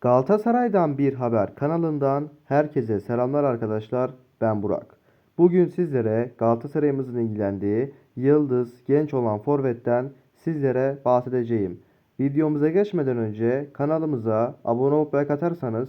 Galatasaray'dan bir haber kanalından herkese selamlar arkadaşlar. Ben Burak. Bugün sizlere Galatasaray'ımızın ilgilendiği yıldız genç olan forvetten sizlere bahsedeceğim. Videomuza geçmeden önce kanalımıza abone olup like atarsanız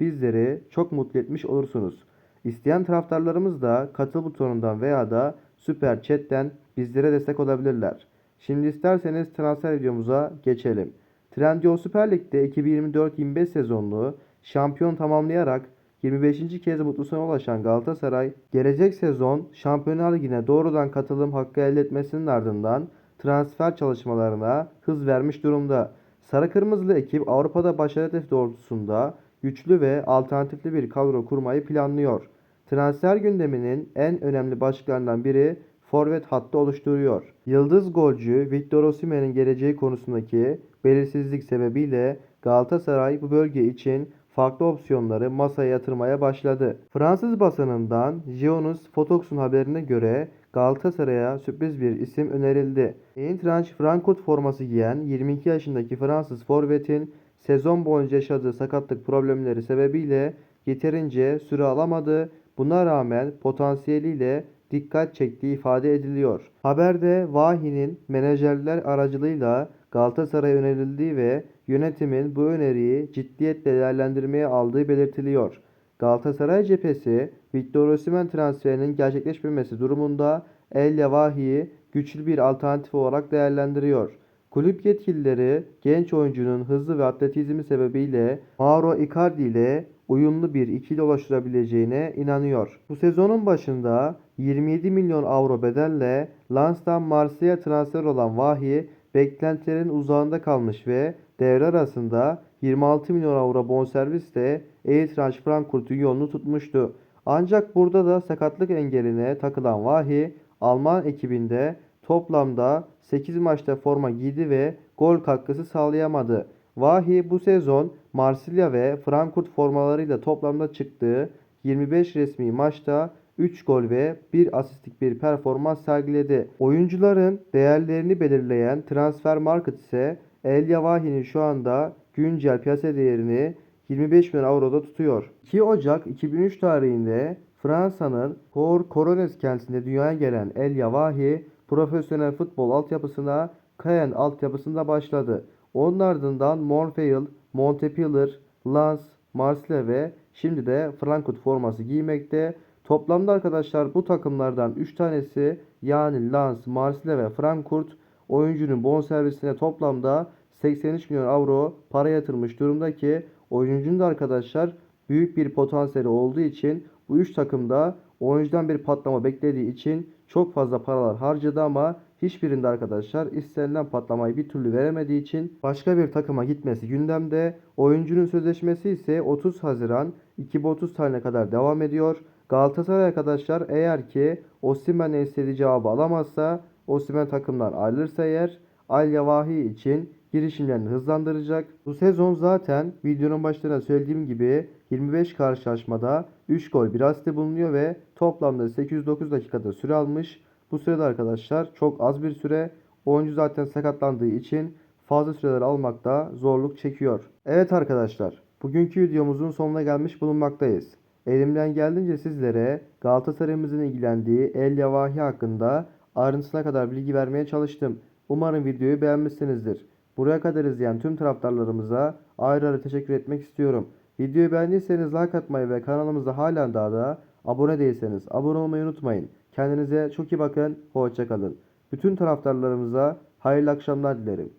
bizleri çok mutlu etmiş olursunuz. İsteyen taraftarlarımız da katıl butonundan veya da süper chatten bizlere destek olabilirler. Şimdi isterseniz transfer videomuza geçelim. Trendyol Süper Lig'de 2024-25 sezonlu şampiyon tamamlayarak 25. kez mutlu sona ulaşan Galatasaray, gelecek sezon Şampiyonlar Ligi'ne doğrudan katılım hakkı elde etmesinin ardından transfer çalışmalarına hız vermiş durumda. Sarı Kırmızılı ekip Avrupa'da başarı hedefi doğrultusunda güçlü ve alternatifli bir kadro kurmayı planlıyor. Transfer gündeminin en önemli başlıklarından biri forvet hattı oluşturuyor. Yıldız golcü Victor Osimhen'in geleceği konusundaki belirsizlik sebebiyle Galatasaray bu bölge için farklı opsiyonları masaya yatırmaya başladı. Fransız basınından Jeonus Fotox'un haberine göre Galatasaray'a sürpriz bir isim önerildi. Eintracht Frankfurt forması giyen 22 yaşındaki Fransız forvetin sezon boyunca yaşadığı sakatlık problemleri sebebiyle yeterince süre alamadı. Buna rağmen potansiyeliyle dikkat çektiği ifade ediliyor. Haberde Vahi'nin menajerler aracılığıyla Galatasaray'a önerildiği ve yönetimin bu öneriyi ciddiyetle değerlendirmeye aldığı belirtiliyor. Galatasaray cephesi Victor Osimhen transferinin gerçekleşmemesi durumunda El Yavahi'yi güçlü bir alternatif olarak değerlendiriyor. Kulüp yetkilileri genç oyuncunun hızı ve atletizmi sebebiyle Mauro Icardi ile uyumlu bir ikili oluşturabileceğine inanıyor. Bu sezonun başında 27 milyon avro bedelle Lens'tan Marsilya'ya transfer olan Vahi beklentilerin uzağında kalmış ve devre arasında 26 milyon avro bonservisle Eintracht Frankfurt'un yolunu tutmuştu. Ancak burada da sakatlık engeline takılan Vahi Alman ekibinde toplamda 8 maçta forma giydi ve gol katkısı sağlayamadı. Vahi bu sezon Marsilya ve Frankfurt formalarıyla toplamda çıktığı 25 resmi maçta 3 gol ve 1 asistlik bir performans sergiledi. Oyuncuların değerlerini belirleyen transfer market ise El Yavahi'nin şu anda güncel piyasa değerini 25 milyon avroda tutuyor. 2 Ocak 2003 tarihinde Fransa'nın Cor Corones kentinde dünyaya gelen El Yavahi profesyonel futbol altyapısına Caen altyapısında başladı. Onun ardından Montpellier, Montpellier, Lens, Marsilya ve şimdi de Frankfurt forması giymekte. Toplamda arkadaşlar bu takımlardan 3 tanesi yani Lens, Marsilya ve Frankfurt oyuncunun bonservisine toplamda 83 milyon avro para yatırmış durumda ki oyuncunun da arkadaşlar büyük bir potansiyeli olduğu için bu 3 takımda oyuncudan bir patlama beklediği için çok fazla paralar harcadı ama hiçbirinde arkadaşlar istenilen patlamayı bir türlü veremediği için başka bir takıma gitmesi gündemde. Oyuncunun sözleşmesi ise 30 Haziran 2030 tarihine kadar devam ediyor. Galatasaray arkadaşlar eğer ki Osimhen'e istediği cevabı alamazsa Osimhen takımdan ayrılırsa eğer Al için girişimlerini hızlandıracak. Bu sezon zaten videonun başlarında söylediğim gibi 25 karşılaşmada 3 gol 1 asist bulunuyor ve toplamda 809 dakikada süre almış. Bu sürede arkadaşlar çok az bir süre. Oyuncu zaten sakatlandığı için fazla süreler almakta zorluk çekiyor. Evet arkadaşlar bugünkü videomuzun sonuna gelmiş bulunmaktayız. Elimden geldiğince sizlere Galatasaray'ımızın ilgilendiği El Yavahi hakkında ayrıntısına kadar bilgi vermeye çalıştım. Umarım videoyu beğenmişsinizdir. Buraya kadar izleyen tüm taraftarlarımıza ayrı ayrı teşekkür etmek istiyorum. Videoyu beğendiyseniz like atmayı ve kanalımıza halen daha da abone değilseniz abone olmayı unutmayın. Kendinize çok iyi bakın. Hoşçakalın. Bütün taraftarlarımıza hayırlı akşamlar dilerim.